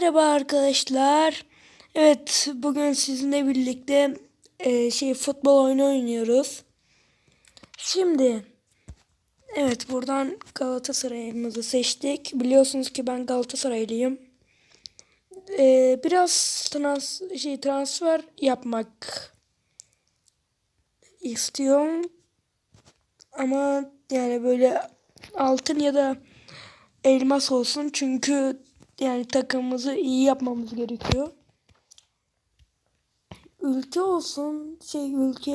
Merhaba arkadaşlar. Evet, bugün sizinle birlikte e, şey futbol oyunu oynuyoruz. Şimdi evet buradan Galatasaray'ımızı seçtik. Biliyorsunuz ki ben Galatasaraylıyım. E, biraz trans şey transfer yapmak istiyorum. Ama yani böyle altın ya da elmas olsun çünkü yani takımımızı iyi yapmamız gerekiyor. Ülke olsun şey ülke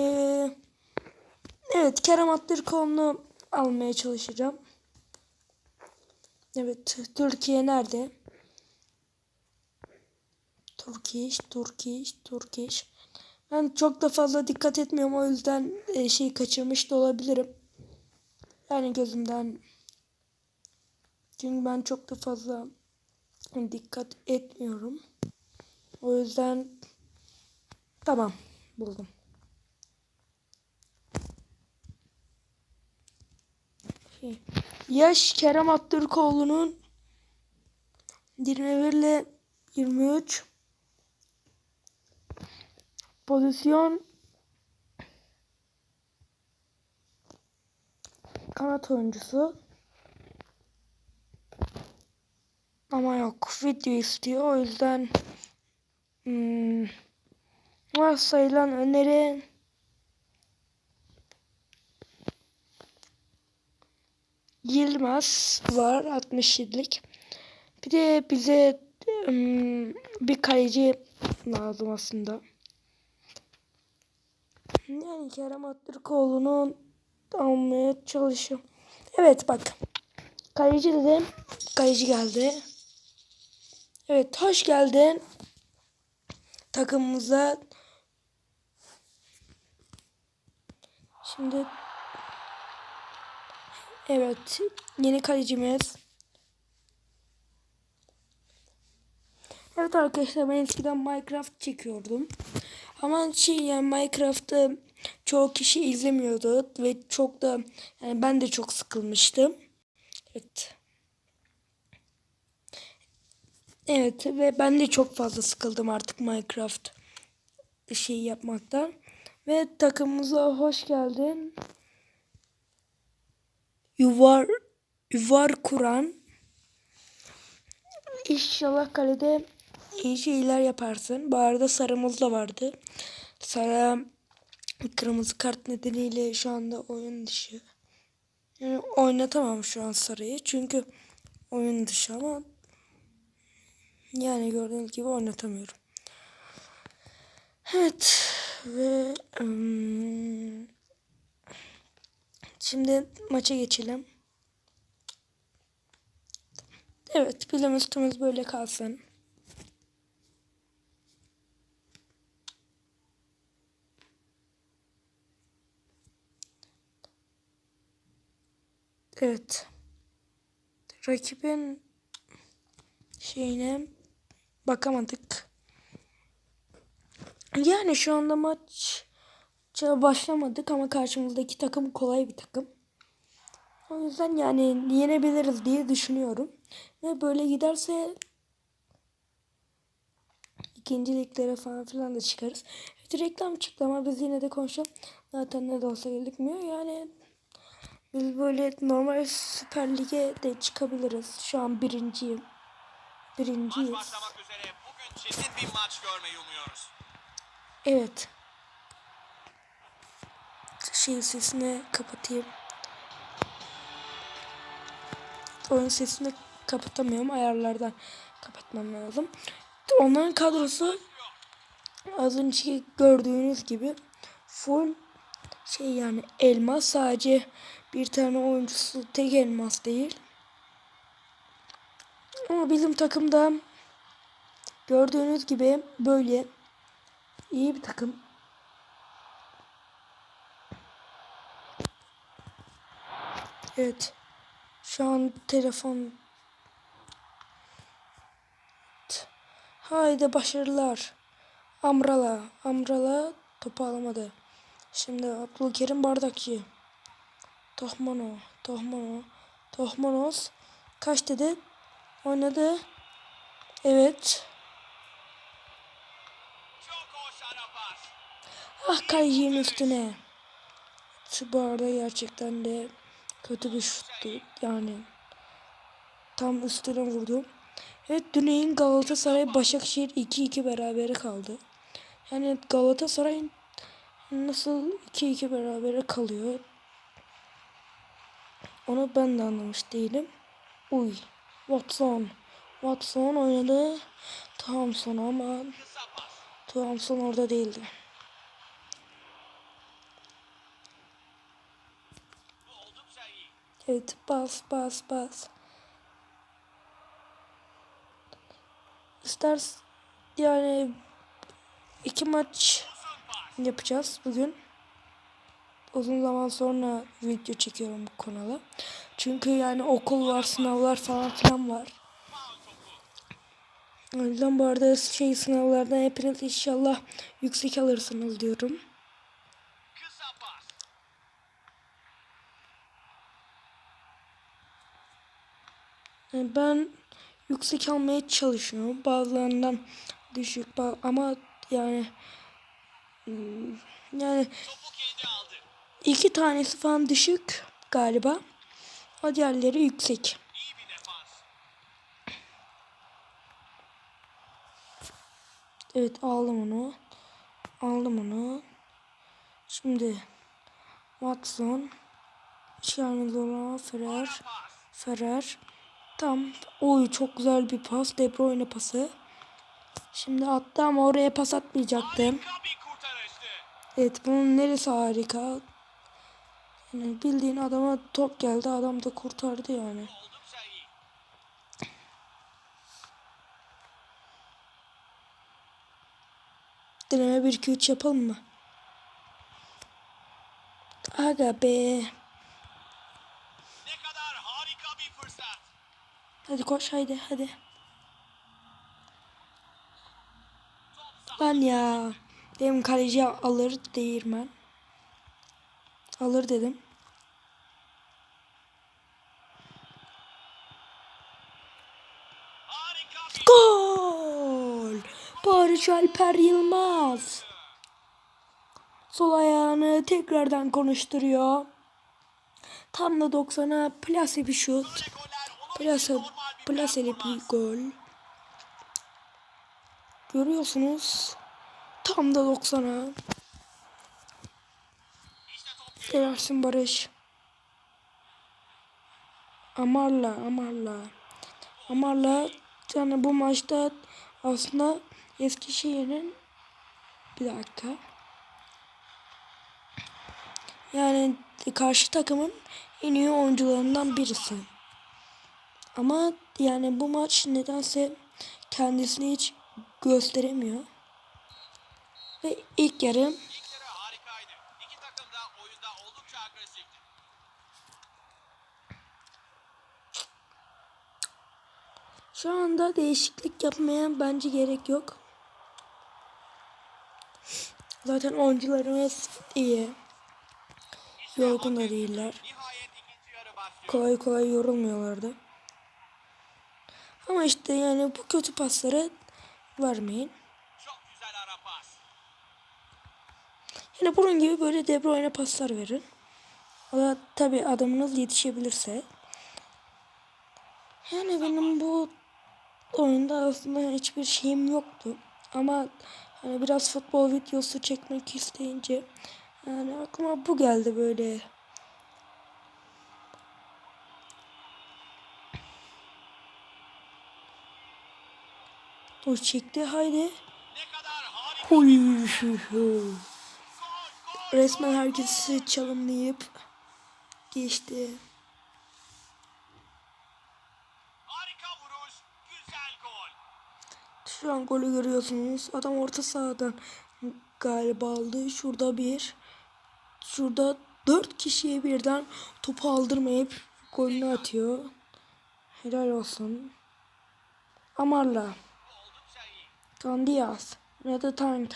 evet Kerem Aktürkoğlu'nu almaya çalışacağım. Evet Türkiye nerede? Türkiye, Türkiye, Türkiye. Ben çok da fazla dikkat etmiyorum o yüzden e, şey kaçırmış da olabilirim. Yani gözümden çünkü ben çok da fazla dikkat etmiyorum. O yüzden tamam buldum. Şey, yaş Kerem Aktürkoğlu'nun 21 ile 23 pozisyon kanat oyuncusu Ama yok video istiyor o yüzden hmm, varsayılan öneri Yılmaz var 67'lik. Bir de bize um, bir kaleci lazım aslında. Yani Kerem Aktürkoğlu'nu almaya çalışıyorum. Evet bak. Kaleci dedim. Kaleci geldi. Evet hoş geldin takımımıza. Şimdi evet yeni kalecimiz. Evet arkadaşlar ben eskiden Minecraft çekiyordum. Ama şey yani Minecraft'ı çoğu kişi izlemiyordu ve çok da yani ben de çok sıkılmıştım. Evet. Evet ve ben de çok fazla sıkıldım artık Minecraft şey yapmaktan. Ve takımımıza hoş geldin. Yuvar yuvar kuran. İnşallah kalede iyi şeyler yaparsın. Bu arada sarımız da vardı. Sarı kırmızı kart nedeniyle şu anda oyun dışı. Yani oynatamam şu an sarıyı. Çünkü oyun dışı ama yani gördüğünüz gibi oynatamıyorum. Evet ve şimdi maça geçelim. Evet bizim üstümüz böyle kalsın. Evet. Rakibin şeyine bakamadık. Yani şu anda maç başlamadık ama karşımızdaki takım kolay bir takım. O yüzden yani yenebiliriz diye düşünüyorum. Ve böyle giderse ikinci liglere falan filan da çıkarız. Evet reklam çıktı ama biz yine de konuşalım. Zaten ne de olsa gözükmüyor. Yani biz böyle normal Süper Lig'e de çıkabiliriz. Şu an birinciyim birinciyiz. Maç başlamak üzere. Bugün çetin bir maç görmeyi umuyoruz. Evet. Şey sesini kapatayım. Oyun sesini kapatamıyorum. Ayarlardan kapatmam lazım. Onların kadrosu az önce gördüğünüz gibi full şey yani elmas sadece bir tane oyuncusu tek elmas değil. Ama bizim takımda gördüğünüz gibi böyle iyi bir takım. Evet. Şu an telefon Haydi başarılar. Amrala. Amrala topu alamadı. Şimdi Abdülkerim Bardakçı. Tohmano. Tohmano. Tohmanos. Kaç dedi? Oynadı. Evet. Ah kalecinin üstüne. Bu arada gerçekten de kötü bir şuttu. Yani tam üstüne vurdum. Evet dün Galatasaray Başakşehir 2-2 berabere kaldı. Yani Galatasaray nasıl 2-2 berabere kalıyor? Onu ben de anlamış değilim. Uy. Watson. Watson oynadı. Thompson ama. Thompson orada değildi. Evet bas bas bas. İster yani iki maç yapacağız bugün. Uzun zaman sonra video çekiyorum bu kanala. Çünkü yani okul var, sınavlar falan filan var. O yüzden bu arada şey sınavlardan hepiniz inşallah yüksek alırsınız diyorum. Yani ben yüksek almaya çalışıyorum. Bazılarından düşük ama yani hmm, yani. İki tanesi falan düşük galiba. O diğerleri yüksek. Evet aldım onu. Aldım onu. Şimdi Watson. Şarnelora Ferrer. Ferrer. Tam. Oy çok güzel bir pas. De Bruyne pası. Şimdi attı ama oraya pas atmayacaktım. Evet bunun neresi harika. Yani bildiğin adama top geldi. Adam da kurtardı yani. Deneme 1 2 3 yapalım mı? Aga be. Ne kadar harika bir fırsat. Hadi koş haydi hadi. Lan ya. Benim kaleci alır değirmen. Alır dedim. Gol! Barış Alper Yılmaz. Sol ayağını tekrardan konuşturuyor. Tam da 90'a plase bir şut. Plase, plaseli bir gol. Görüyorsunuz. Tam da 90'a. Helalsin Barış. Amarla, Amarla. Amarla yani bu maçta aslında Eskişehir'in bir dakika. Yani karşı takımın en iyi oyuncularından birisi. Ama yani bu maç nedense kendisini hiç gösteremiyor. Ve ilk yarı İlk yarı harikaydı. İki takım da oyunda oldukça agresifti. Şu anda değişiklik yapmaya bence gerek yok. Zaten oyuncularımız iyi. Yorgun da değiller. Kolay kolay yorulmuyorlardı. Ama işte yani bu kötü pasları vermeyin. Yani bunun gibi böyle De Bruyne paslar verin. O da tabi adamınız yetişebilirse. Yani benim bu oyunda aslında hiçbir şeyim yoktu. Ama hani biraz futbol videosu çekmek isteyince yani aklıma bu geldi böyle. O çekti haydi. Resmen herkesi çalımlayıp geçti. Harika vuruş. Güzel gol. Şu an golü görüyorsunuz. Adam orta sahadan galiba aldı. Şurada bir. Şurada dört kişiye birden topu aldırmayıp golünü atıyor. Helal olsun. Amarla. Candias. Ne de tank.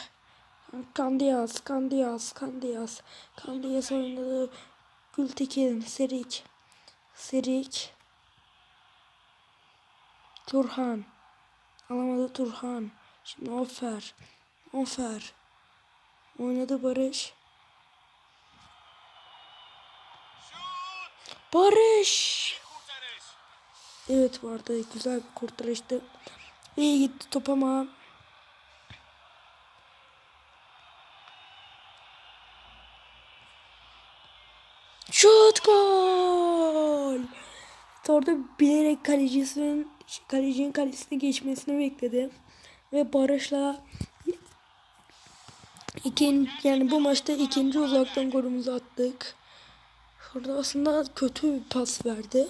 Candias, Candias, Candias. Candias oynadı. Gültekin, Serik. Serik. Turhan. Alamadı Turhan. Şimdi Ofer. Ofer. Oynadı Barış. Barış. Evet vardı. Güzel bir kurtarıştı. İyi gitti top ama. Şut gol. Orada bilerek kalecisinin kalecinin kalesine geçmesini bekledi. Ve Barış'la ikinci yani bu maçta ikinci uzaktan golümüzü attık. Şurada aslında kötü bir pas verdi.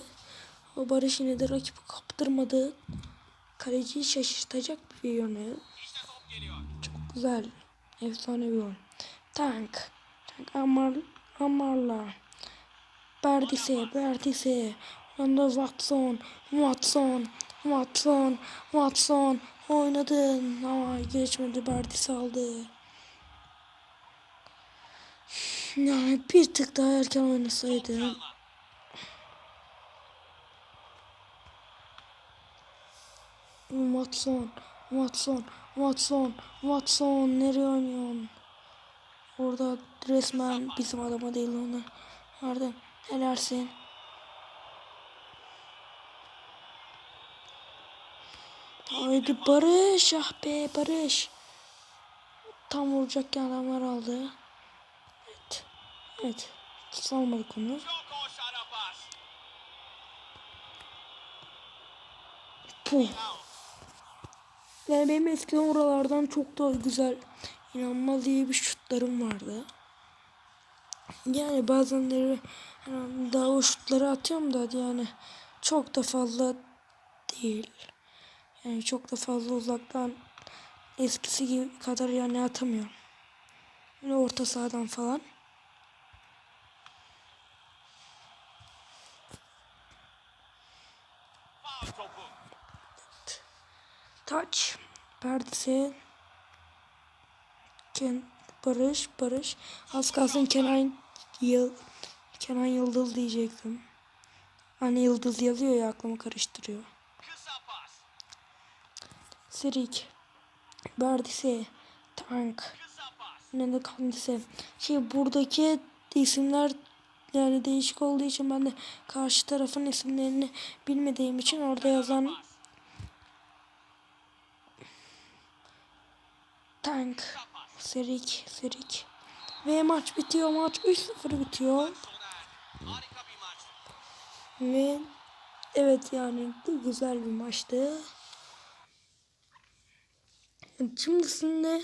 O Barış yine de rakibi kaptırmadı. Kaleciyi şaşırtacak bir yöne. Çok güzel. Efsane bir oyun. Tank. Tank Amar, Amarla. Berdise, Berdise. Yanında Watson, Watson, Watson, Watson. Oynadı ama geçmedi. Berdise aldı. Yani bir tık daha erken oynasaydı. Çalma. Watson, Watson, Watson, Watson nereye oynuyorsun? Orada resmen bizim adama değil onu. Nerede? Helalsin. Haydi Barış, ah be Barış. Tam vuracakken adamlar aldı. Evet, evet. Salmadık onu. Puh. Yani benim eskiden oralardan çok daha güzel, inanılmaz iyi bir şutlarım vardı. Yani bazenleri daha o şutları atıyorum da yani çok da fazla değil. Yani çok da fazla uzaktan eskisi gibi kadar yani atamıyorum. Böyle orta sahadan falan. Taç. Perdesi. Ken, Barış. Barış. Az kalsın Kenan Yıl, Kenan Yıldız diyecektim. Hani Yıldız yazıyor ya aklımı karıştırıyor. Sirik. Berdisi. Tank. Ne de kandisi. Şey buradaki isimler yani değişik olduğu için ben de karşı tarafın isimlerini bilmediğim için orada yazan. Tank. Serik, Serik. Ve maç bitiyor. Maç 3-0 bitiyor. Ve evet yani güzel bir maçtı. Şimdisinde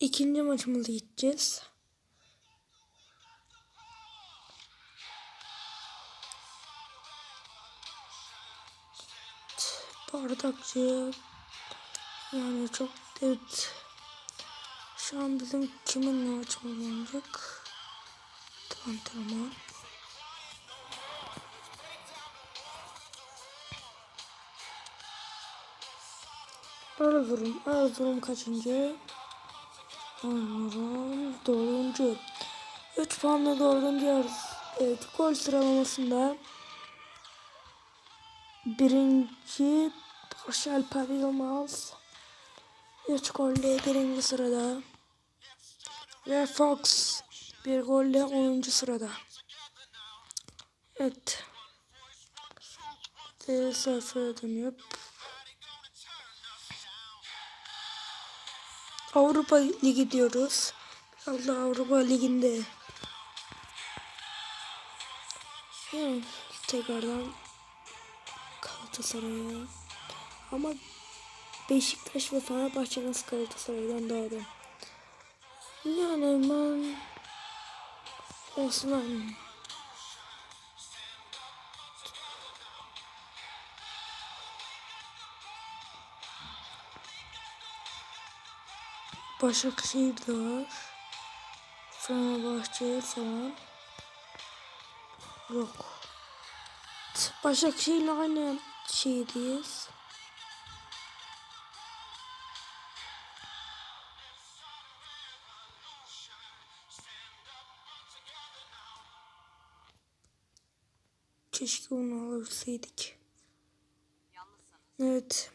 ikinci maçımıza gideceğiz. Bardakçı yani çok evet. Şu an bizim kiminle maçımız olacak? Antrenman. Erzurum. Erzurum kaçıncı? Erzurum dördüncü. 3 puanla dördüncü Erzurum. Evet gol sıralamasında birinci Barış Alper Yılmaz 3 golle birinci sırada ve Fox bir golle 10. sırada. Evet. De sayfaya dönüyor. Avrupa Ligi diyoruz. Da Avrupa Ligi'nde. Yani tekrardan Galatasaray'a. Ama Beşiktaş ve Fenerbahçe nasıl Galatasaray'dan daha da. Yani ben Osman Başakşehir de var. Fenerbahçe falan. Yok. Başakşehir'le aynı şeydeyiz. Keşke onu alabilseydik. Evet.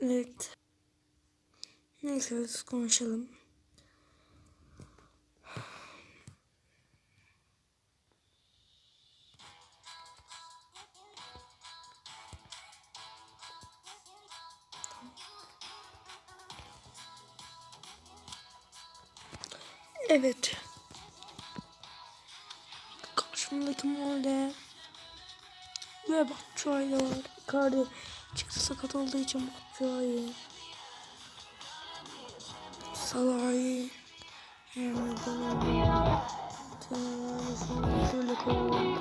Evet. Neyse konuşalım. Evet. Karşımdaki mahalle. Ve Batshuayi var. Icardi çıktı sakat olduğu için Batshuayi. Tamam şöyle koyalım.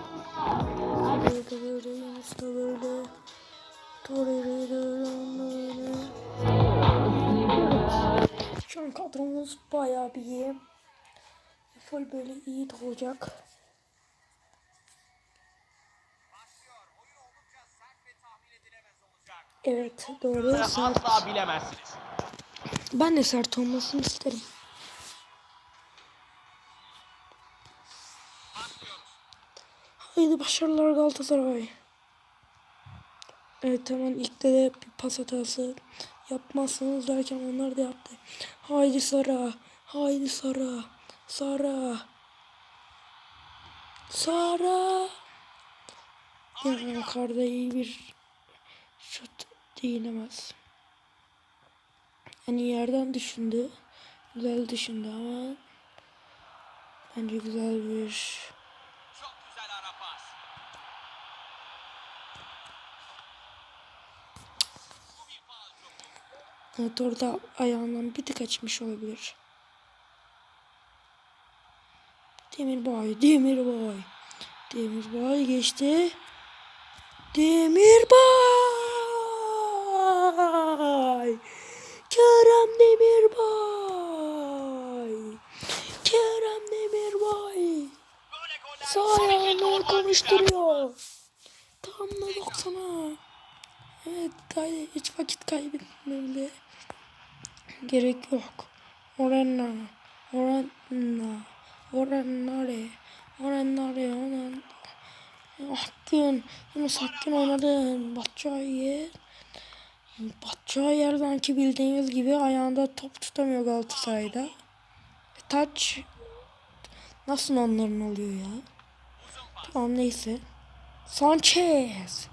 Şu an kadromuz bayağı bir iyi. Full böyle iyi olacak. Evet doğru. Asla bilemezsiniz. Ben de sert olmasını isterim. Haydi başarılar Galatasaray. Evet hemen ilk de, de bir pas hatası yapmazsanız derken onlar da yaptı. Haydi Sara. Haydi Sara. Sara. Sara. Yani yukarıda iyi bir şut değinemez. Yani yerden düşündü. Güzel düşündü ama bence güzel bir Çok güzel ara pas. Evet orada ayağından bir tık açmış olabilir. Demirbay, Demirbay. Demirbay geçti. Demirbay. Kerem Demirbay. Kerem Demirbay. Böyle goller Sağ ayağını konuşturuyor. Tam da 90'a. Evet kay hiç vakit kaybetmemle gerek yok. Oranna. Oranna. Orannare. Orannare. Oran. Hakkın. Yunus Hakkın oynadın. Batçay'ı. Batçay yerden ki bildiğiniz gibi ayağında top tutamıyor Galatasaray'da. E, taç nasıl onların oluyor ya? Tamam neyse. Sanchez.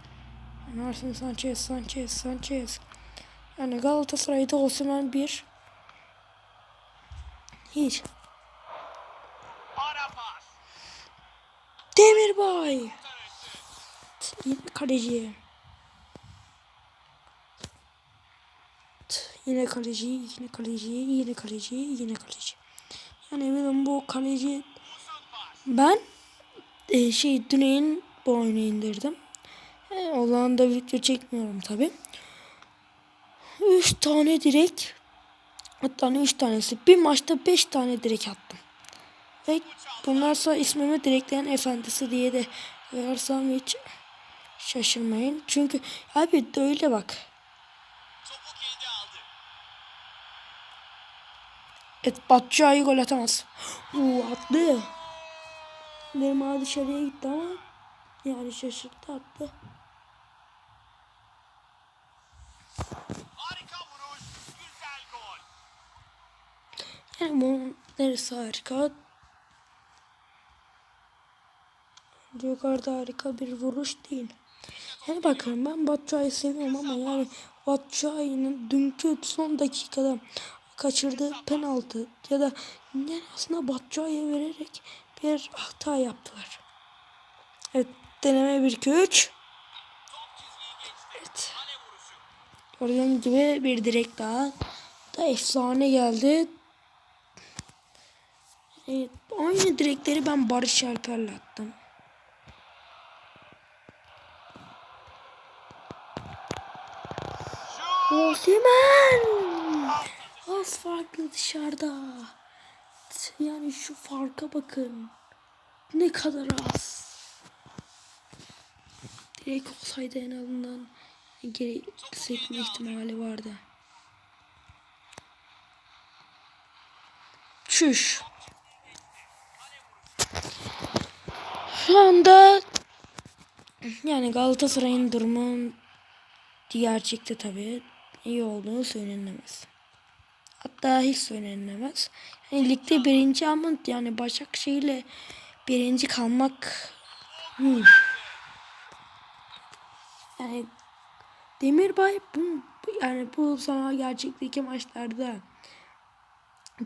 Martin Sanchez, Sanchez, Sanchez. Yani Galatasaray'da Osimhen bir. Hiç. Demirbay. Yine kaleci. Yine kaleci, yine kaleci, yine kaleci, yine kaleci. Yani eminim bu kaleci. Ben e, şey Düney'in bu oyunu indirdim. E, olan da video çekmiyorum tabi. 3 tane direk hatta ne 3 tanesi bir maçta 5 tane direk attım. Ve bunlarsa ismimi direkleyen efendisi diye de koyarsam hiç şaşırmayın. Çünkü abi de öyle bak. Et Batçı'yı gol atamaz. Uuu attı. Nerma dışarıya gitti ama yani şaşırttı attı. Harika vuruş. Güzel gol. Yani bunun neresi harika? Yukarıda harika bir vuruş değil. Yani bakın ben Batshuayi'yi seviyorum ama yani Batshuayi'nin dünkü son dakikada kaçırdığı penaltı ya da yani aslında Batshuayi'ye vererek bir hata yaptılar. Evet deneme 1 2 3. Top çizgiyi geçti. Evet. Gördüğüm gibi bir direk daha. Da efsane geldi. Evet, aynı direkleri ben Barış Alper'le attım. Şut. Osimhen! Az farklı dışarıda. Yani şu farka bakın. Ne kadar az. Direkt olsaydı en azından geri sekme ihtimali vardı. Çüş. Şu anda yani Galatasaray'ın durumu gerçekte tabii. iyi olduğunu söylenemez. Hatta hiç söylenemez. Yani ligde birinci ama yani Başakşehir'le birinci kalmak hmm. yani Demirbay bu yani bu sana gerçekteki maçlarda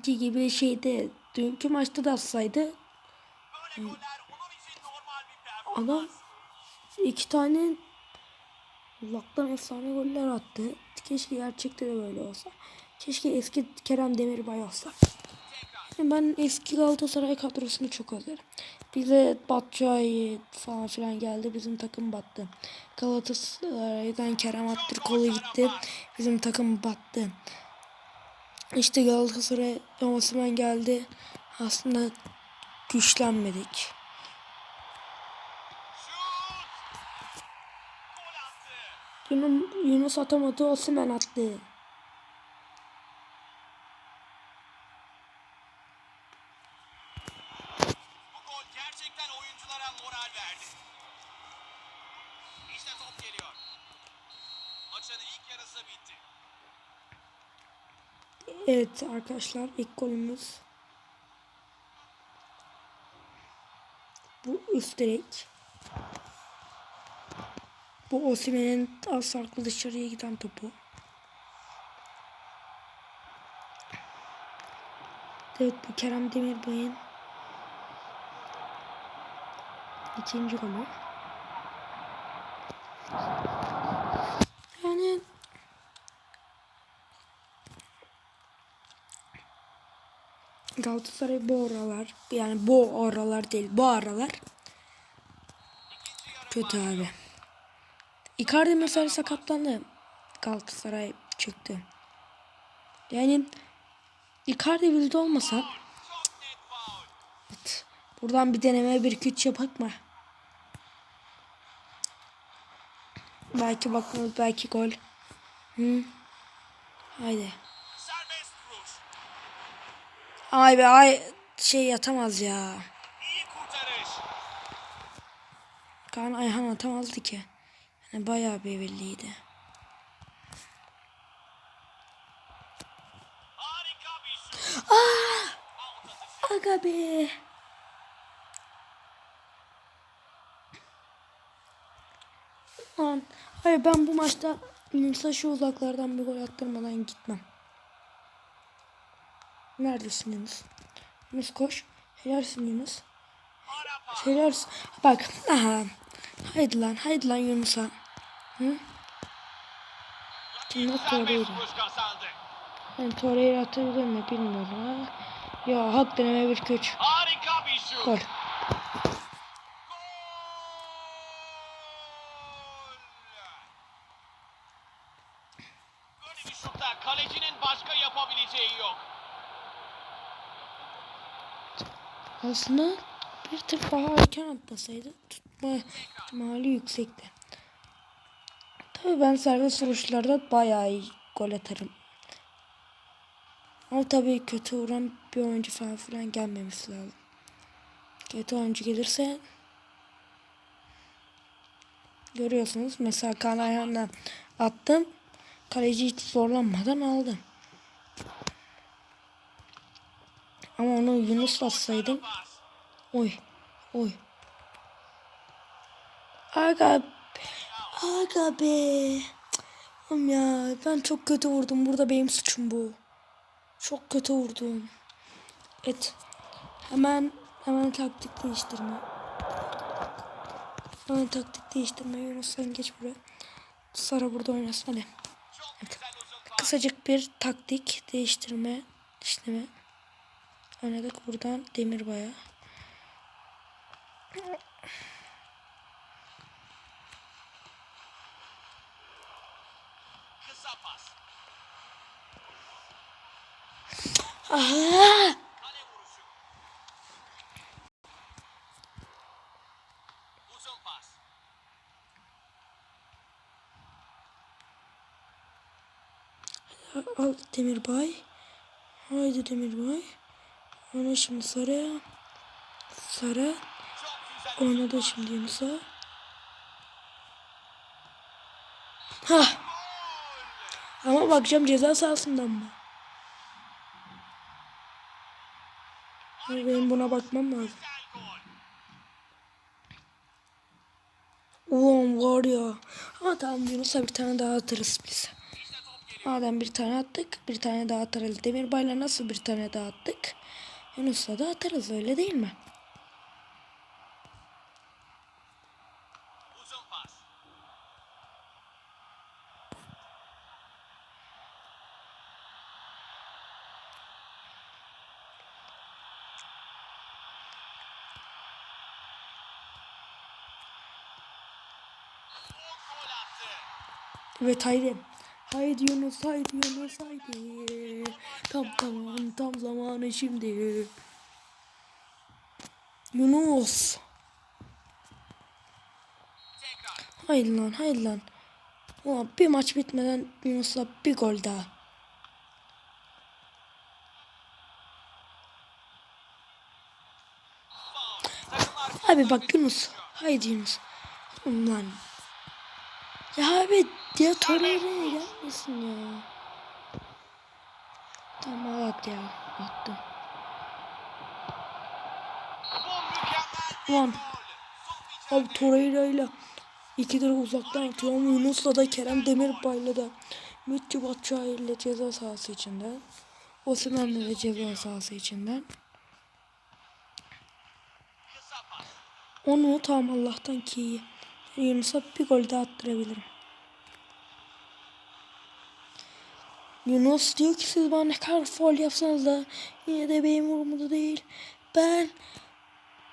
ki gibi şeyde dünkü maçta da atsaydı performans. adam iki tane Allah'tan efsane goller attı. Keşke gerçekte de böyle olsa. Keşke eski Kerem Demirbay olsa. Ben eski Galatasaray kadrosunu çok özlerim. Bize Batshuayi falan filan geldi. Bizim takım battı. Galatasaray'dan Kerem Aktürkoğlu gitti. Bizim takım battı. İşte Galatasaray Osimhen geldi. Aslında güçlenmedik. Yunus, Yunus atamadı. Osimhen attı. Bu gol gerçekten oyunculara moral verdi. İşte top geliyor. Maçın ilk yarısı bitti. Evet arkadaşlar ilk golümüz. Bu üst. Bu Osimhen'in az farklı dışarıya giden topu. Evet bu Kerem Demirbay'ın ikinci golü. Yani Galatasaray bu aralar yani bu aralar değil bu aralar kötü abi. Icardi mesela sakatlandı. Galatasaray çıktı. Yani Icardi bizde olmasa evet, buradan bir deneme bir küç yapak mı? Belki bakmamız belki gol. Hı. Haydi. Ay be ay şey yatamaz ya. Kaan Ayhan atamazdı ki. Yani bayağı bir belliydi. Şut. Ah! Aga be. Lan, hayır ben bu maçta şu uzaklardan bir gol attırmadan gitmem. Neredesin Yunus? Yunus koş. Helalsin Yunus. Helalsin. Bak. Aha. Haydi lan. Haydi lan Yunus'a. Hı? Şimdi Torreira. Ben Torreira atabilir mi bilmiyorum ha. Ya hak deneme bir köç. Harika bir şut. Gol. Gol. Böyle bir şutta kalecinin başka yapabileceği yok. Aslında bir tık daha erken atlasaydı tutma ihtimali yüksekti. Tabii ben serbest vuruşlarda bayağı iyi gol atarım. Ama tabii kötü vuran bir oyuncu falan filan gelmemesi lazım. Kötü oyuncu gelirse görüyorsunuz. Mesela Kaan Ayhan'la attım. Kaleci hiç zorlanmadan aldım. Ama onu Yunus'la atsaydım. Oy. Oy. Aga. Aga be. Oğlum ya ben çok kötü vurdum. Burada benim suçum bu. Çok kötü vurdum. Evet. Hemen hemen taktik değiştirme. Hemen taktik değiştirme. Yunus sen geç buraya. Sara burada oynasın hadi. Pas. Kısacık bir taktik değiştirme işlemi. Oynadık buradan Demirbay'a. Kısa pas. Aha! Al Demirbay. Haydi Demirbay. Oyna şimdi Sarı'ya. Sarı. Çok güzel. Oynadı şimdi Yunus'a. Gol. Ama bakacağım ceza sahasından mı? Benim buna bakmam lazım. Ulan var ya. Ama tamam Yunus'a bir tane daha atarız biz. Madem bir tane attık bir tane daha atarız. Demirbay'la nasıl bir tane daha attık? Yunus'la da atarız öyle değil mi? Evet haydi. Haydi Yunus haydi Yunus haydi. Tam tam tam zamanı şimdi. Yunus. Haydi lan haydi lan. Ulan bir maç bitmeden Yunus'la bir gol daha. Abi bak Yunus. Haydi Yunus. Ulan. Ya abi ya Torreira'ya gelmesin ya. Tamam at ya. Attım. Ulan. Abi Torreira ile iki lira uzaktan atıyor ama Yunus'la da Kerem Demirbay'la da Mütçü Batçay ile ceza sahası içinden. Osimhen'le de ceza sahası içinden. Onu tam Allah'tan ki iyi. Yunus'a bir gol daha attırabilirim. Yunus diyor ki siz bana ne kadar foul yapsanız da yine de benim umurumda değil. Ben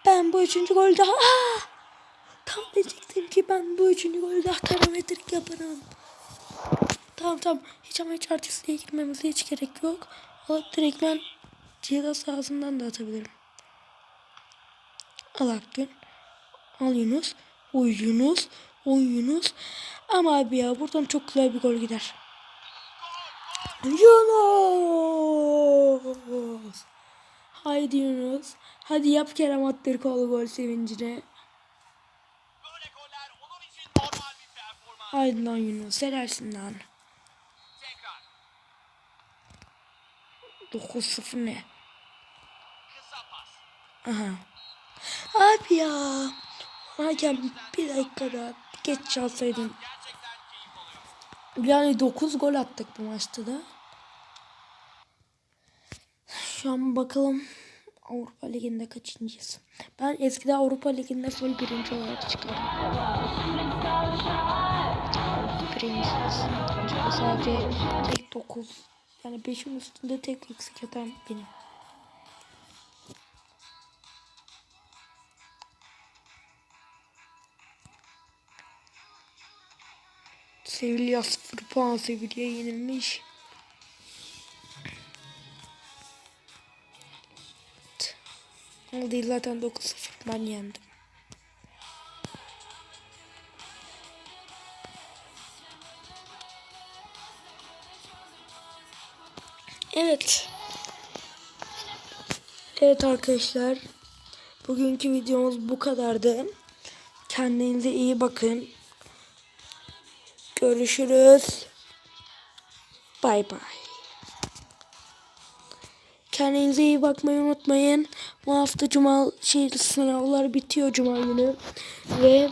ben bu üçüncü golü daha tam diyecektim ki ben bu üçüncü golü daha parametrik yaparım. Tamam tamam hiç ama hiç artistliğe girmemize hiç gerek yok. Alıp direkt ben ceza sahasından da atabilirim. Al Akgün. Al Yunus. Oy Yunus. Oy Yunus. Ama abi ya buradan çok güzel bir gol gider. Yunus. Haydi Yunus. Hadi yap Kerem Aktürkoğlu gol sevincine. Haydi lan Yunus. Helalsin lan. Tekrar. 9-0 ne? Aha. Abi ya. Hakem bir dakika daha geç çalsaydın. Yani 9 gol attık bu maçta da. Şu an bakalım Avrupa Ligi'nde kaçıncıyız? Ben eskiden Avrupa Ligi'nde full birinci olarak çıkarım. Birincisiz. Çünkü sadece tek 9 yani 5'in üstünde tek eksik atan benim. Sevilla 0 puan Sevilla'ya yenilmiş. Ama değil zaten 9-0 ben yendim. Evet. Evet arkadaşlar. Bugünkü videomuz bu kadardı. Kendinize iyi bakın. Görüşürüz. Bay bay. Kendinize iyi bakmayı unutmayın. Bu hafta cuma şey sınavlar bitiyor cuma günü ve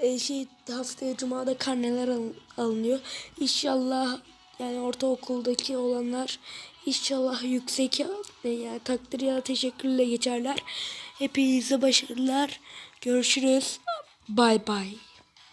e, şey haftaya cumada karneler al- alınıyor. İnşallah yani ortaokuldaki olanlar inşallah yüksek e, yani takdir ya teşekkürle geçerler. Hepinize başarılar. Görüşürüz. Bay bay.